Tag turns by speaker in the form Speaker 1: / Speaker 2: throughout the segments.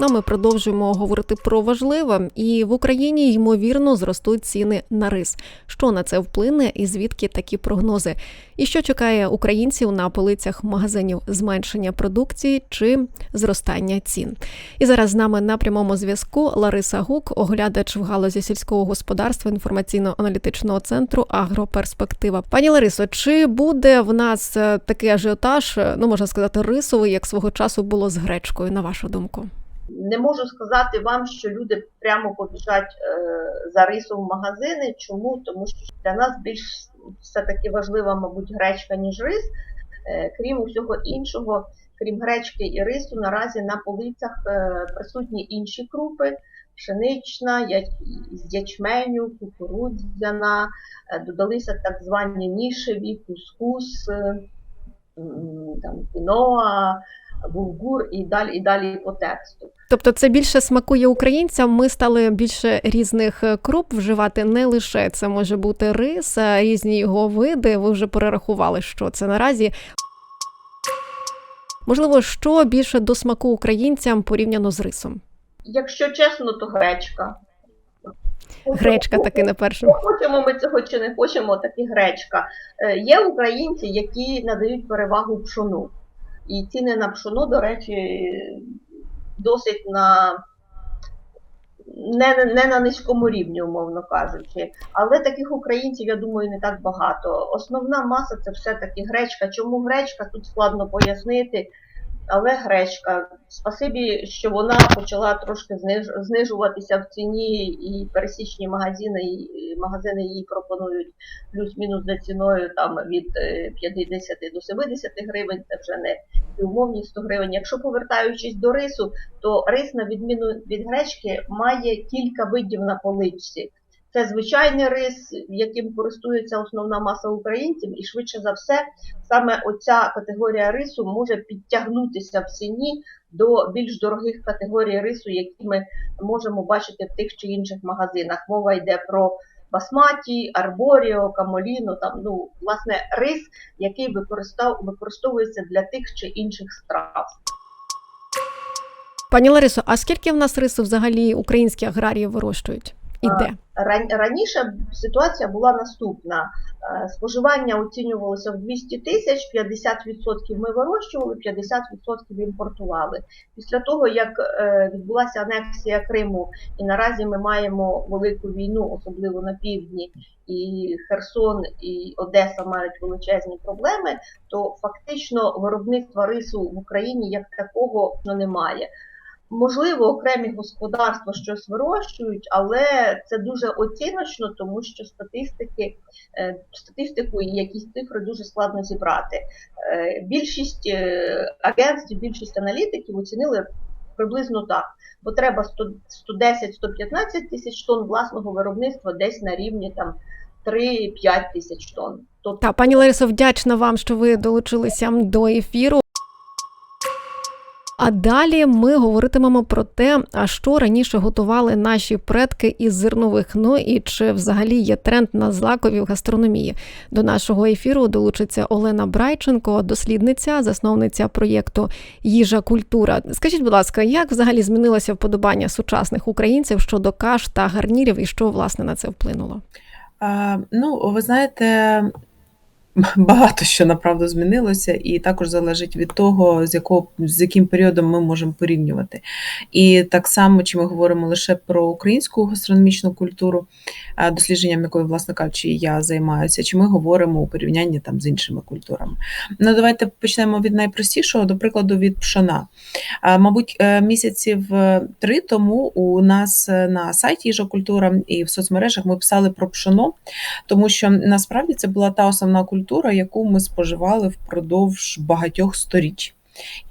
Speaker 1: Ну, а ми продовжуємо говорити про важливе. І в Україні ймовірно зростуть ціни на рис. Що на це вплине і звідки такі прогнози? І що чекає українців на полицях магазинів зменшення продукції чи зростання цін? І зараз з нами на прямому зв'язку Лариса Гук, оглядач в галузі сільського господарства інформаційно-аналітичного центру Агроперспектива. Пані Ларисо, чи буде в нас е, такий ажіотаж, е, ну можна сказати, рисовий, як свого часу було з гречкою, на вашу думку?
Speaker 2: Не можу сказати вам, що люди прямо побіжать е, за рисом в магазини. Чому? Тому що для нас більш все-таки важлива, мабуть, гречка, ніж рис. Е, крім усього іншого, крім гречки і рису, наразі на полицях е, присутні інші крупи. Пшенична, з ячменю, кукурудзяна, додалися так звані нішеві, кускус, там, кіноа, булгур і далі, і далі по тексту.
Speaker 1: Тобто це більше смакує українцям. Ми стали більше різних е, круп вживати. Не лише це може бути рис, а різні його види. Ви вже перерахували, що це наразі. Можливо, що більше до смаку українцям порівняно з рисом?
Speaker 2: Якщо чесно, то гречка.
Speaker 1: Гречка таки на першому.
Speaker 2: Хочемо ми цього чи не хочемо, так і гречка. Е, Є українці, які надають перевагу пшону. І ціни на пшоно, до речі, досить на не, не на низькому рівні, умовно кажучи. Але таких українців, я думаю, не так багато. Основна маса це все-таки гречка. Чому гречка? Тут складно пояснити. Але гречка, спасибі, що вона почала трошки зниж- знижуватися в ціні, і пересічні магазини, і магазини її пропонують плюс-мінус за ціною там від е, 50 до 70 гривень, це вже не і умовні 100 гривень. Якщо повертаючись до рису, то рис, на відміну від гречки, має кілька видів на поличці. Це звичайний рис, яким користується основна маса українців, і швидше за все, саме оця категорія рису може підтягнутися в ціні до більш дорогих категорій рису, які ми можемо бачити в тих чи інших магазинах. Мова йде про басматі, арборіо, камоліно, там ну власне рис, який використав використовується для тих чи інших страв.
Speaker 1: Пані Ларисо, а скільки в нас рису взагалі українські аграрії вирощують? І де?
Speaker 2: Раніше ситуація була наступна: Е, споживання оцінювалося в 200 тисяч, 50% ми вирощували, 50% імпортували. Після того, як е, відбулася анексія Криму, і наразі ми маємо велику війну, особливо на півдні, і Херсон і Одеса мають величезні проблеми, то фактично виробництва рису в Україні як такого ну, немає. Можливо, окремі господарства щось вирощують, але це дуже оціночно, тому що статистики, е, статистику і якісь цифри дуже складно зібрати. Е, Більшість е, агентств, більшість аналітиків оцінили приблизно так. Потреба 100 110-115 тисяч тонн власного виробництва десь на рівні там 3-5 тисяч тонн. Тобто
Speaker 1: Та пані Ларисо, вдячна вам, що ви долучилися до ефіру. А далі ми говоритимемо про те, а що раніше готували наші предки із зернових. Ну і чи взагалі є тренд на злакові в гастрономії. До нашого ефіру долучиться Олена Брайченко, дослідниця, засновниця проєкту Їжа культура. Скажіть, будь ласка, як взагалі змінилося вподобання сучасних українців щодо каш та гарнірів, і що власне на це вплинуло?
Speaker 3: Ну, ви знаєте, багато що направду змінилося, і також залежить від того, з якого з яким періодом ми можемо порівнювати. І так само, чи ми говоримо лише про українську гастрономічну культуру, дослідженням якої, власне кажучи, я займаюся, чи ми говоримо у порівнянні там з іншими культурами. Ну, давайте почнемо від найпростішого, до прикладу, від пшона. Мабуть, е, місяців е, три тому у нас е, на сайті «Їжа культура» і в соцмережах ми писали про пшоно, тому що насправді це була та основна культура, яку ми споживали впродовж багатьох сторіч.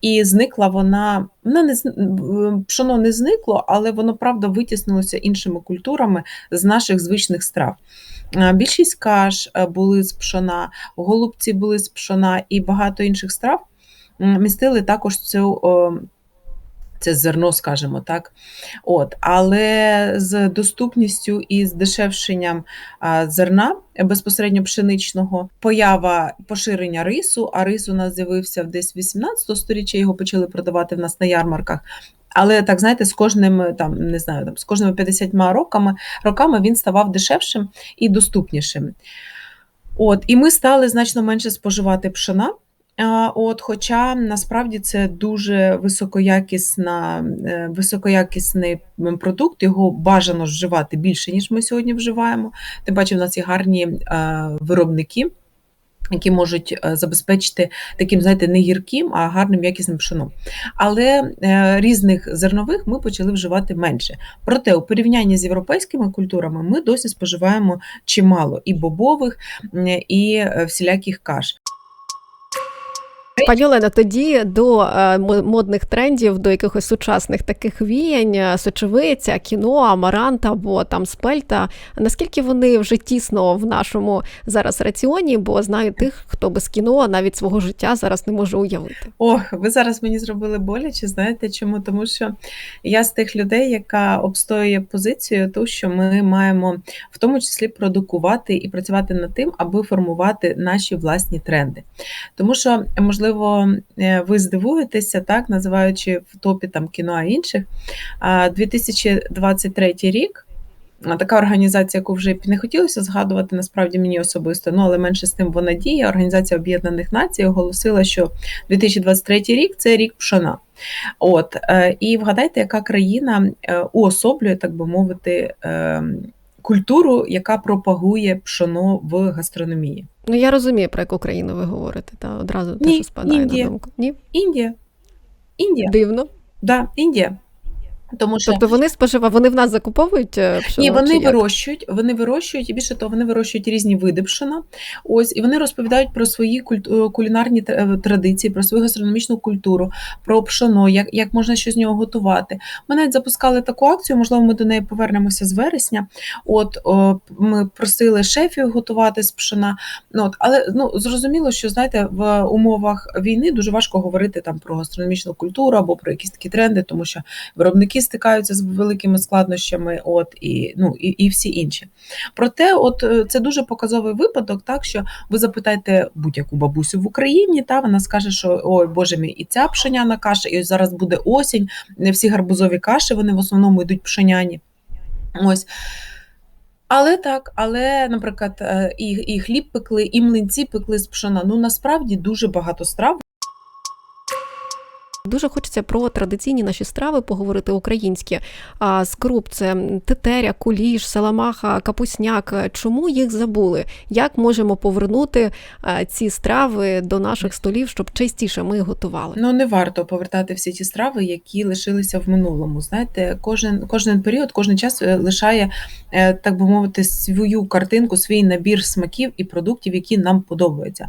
Speaker 3: І зникла вона, вона не пшоно не зникло, але воно правда витіснилося іншими культурами з наших звичних страв. Більшість каш е, були з пшона, голубці були з пшона і багато інших страв містили також цю. Це зерно, скажімо так. От, але з доступністю і здешевшенням а, зерна безпосередньо пшеничного, поява поширення рису, а рис у нас з'явився десь 18 сторіччя, його почали продавати в нас на ярмарках. Але так, знаєте, з кожним там не знаю, там з кожними 50 роками, роками він ставав дешевшим і доступнішим. От, і ми стали значно менше споживати пшена. От, хоча насправді це дуже високоякісна, е, високоякісний продукт, його бажано вживати більше, ніж ми сьогодні вживаємо. Тим паче, в нас є гарні е, виробники, які можуть е, забезпечити таким, знаєте, не гірким, а гарним якісним пшеном. Але різних зернових ми почали вживати менше. Проте, у порівнянні з європейськими культурами, ми досі споживаємо чимало і бобових, і всіляких каш.
Speaker 1: Пані Олена, тоді до е, модних трендів, до якихось сучасних таких віянь, е, сочевиця, кіно, амарант або там спельта. Наскільки вони вже тісно в нашому зараз раціоні? Бо знаю тих, хто без кіно навіть свого життя зараз не може уявити.
Speaker 3: Ох, ви зараз мені зробили боляче. Знаєте чому? Тому що я з тих людей, яка обстоює позицію, ту, що ми маємо в тому числі продукувати і працювати над тим, аби формувати наші власні тренди. Тому що, можливо, е, ви здивуєтеся, так, називаючи в топі там кіно а інших. 2023 рік. Така організація, яку вже не хотілося згадувати, насправді мені особисто, ну але менше з тим вона діє. Організація Об'єднаних Націй оголосила, що 2023 рік це рік пшона. От е, і вгадайте, яка країна е, уособлює, так би мовити, е, культуру, яка пропагує пшоно в гастрономії.
Speaker 1: Ну я розумію, про яку країну ви говорите, та одразу те, що спадає
Speaker 3: Індія.
Speaker 1: на думку. Ні,
Speaker 3: Індія. Індія,
Speaker 1: дивно.
Speaker 3: да, Індія. Тому що
Speaker 1: Тобто вони споживають, вони в нас закуповують е, пшено?
Speaker 3: Ні, вони вирощують, вони вирощують, і більше того, вони вирощують різні види пшена. Ось, і вони розповідають про свої культ- е, кулінарні традиції, про свою гастрономічну культуру, про пшено, як, як можна щось з нього готувати. Ми навіть запускали таку акцію, можливо, ми до неї повернемося з вересня. От о, ми просили шефів готувати з пшена. Ну, от, але ну, зрозуміло, що знаєте, в умовах війни дуже важко говорити там про гастрономічну культуру або про якісь такі тренди, тому що виробники стикаються з великими складнощами, от і ну і, і всі інші. Проте, от е, це дуже показовий випадок, так що ви запитаєте будь-яку бабусю в Україні, та вона скаже, що ой, боже мій, і ця пшеняна каша, і ось зараз буде осінь. Не всі гарбузові каші, вони в основному йдуть пшеняні. Ось. Але так, але, наприклад, е, і, і хліб пекли, і млинці пекли з пшона. Ну насправді дуже багато страв.
Speaker 1: Дуже хочеться про традиційні наші страви поговорити українські. А скруп це тетеря, куліш, саламаха, капусняк. Чому їх забули? Як можемо повернути ці страви до наших столів, щоб частіше ми готували?
Speaker 3: Ну не варто повертати всі ті страви, які лишилися в минулому. Знаєте, кожен кожен період, кожен час е, лишає, е, так би мовити, свою картинку, свій набір смаків і продуктів, які нам подобаються.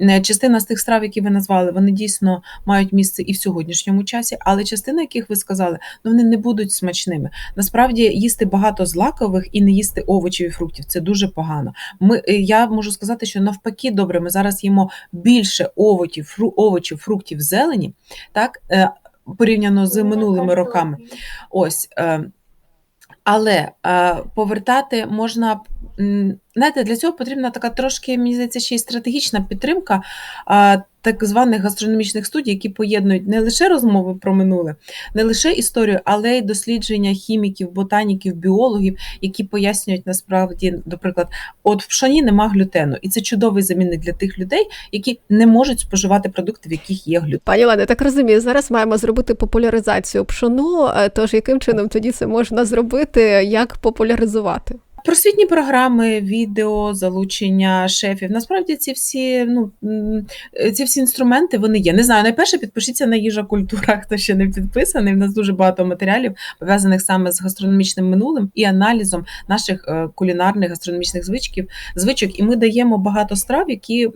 Speaker 3: Е, Частина з тих страв, які ви назвали, вони дійсно мають місце і в сьогоднішньому часі, але частина, яких ви сказали, ну вони не будуть смачними. Насправді їсти багато злакових і не їсти овочів і фруктів це дуже погано. Ми е, я можу сказати, що навпаки, добре, ми зараз їмо більше овочів, фру, овочів, фруктів, зелені, так е, порівняно з минулими роками. Ось. Е, але повертати можна. Знаєте, для цього потрібна така трошки, мені здається, ще й стратегічна підтримка так званих гастрономічних студій, які поєднують не лише розмови про минуле, не лише історію, але й дослідження хіміків, ботаніків, біологів, які пояснюють насправді, наприклад, от в пшоні нема глютену, і це чудовий замінник для тих людей, які не можуть споживати продукти, в яких є глютен.
Speaker 1: Пані Олено, так розумію, зараз маємо зробити популяризацію пшону. е, Тож яким чином тоді це можна зробити? Як популяризувати?
Speaker 3: Просвітні програми, відео, залучення шефів. Насправді ці всі, ну ці всі інструменти вони є. Не знаю, найперше підпишіться на їжа культура, хто ще не підписаний. В нас дуже багато матеріалів пов'язаних саме з гастрономічним минулим і аналізом наших е, кулінарних гастрономічних звичків, звичок. І ми даємо багато страв, які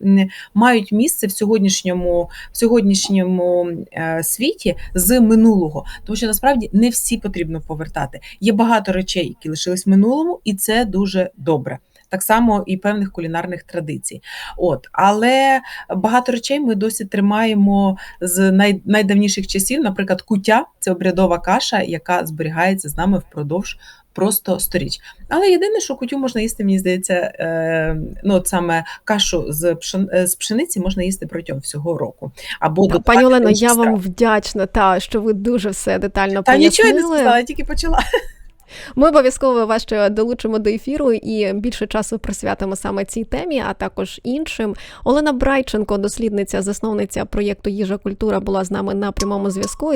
Speaker 3: мають місце в сьогоднішньому, в сьогоднішньому е, світі з минулого. Тому що насправді не всі потрібно повертати. Є багато речей, які лишились в минулому, і це дуже добре. так само і певних кулінарних традицій. От, але багато речей ми досі тримаємо з най, найдавніших часів. Наприклад, куття це обрядова каша, яка зберігається з нами впродовж просто сторіч. Але єдине, що кутю можна їсти, мені здається, е, ну от саме кашу з, е, з пшениці можна їсти протягом всього року. Або
Speaker 1: Та, Пані Олено, я вам вдячна, та що ви дуже все детально
Speaker 3: Та нічого я не сказала, я тільки почала.
Speaker 1: Ми обов'язково вас ще долучимо до ефіру і більше часу присвятимо саме цій темі, а також іншим. Олена Брайченко, дослідниця, засновниця проєкту Їжа культура, була з нами на прямому зв'язку.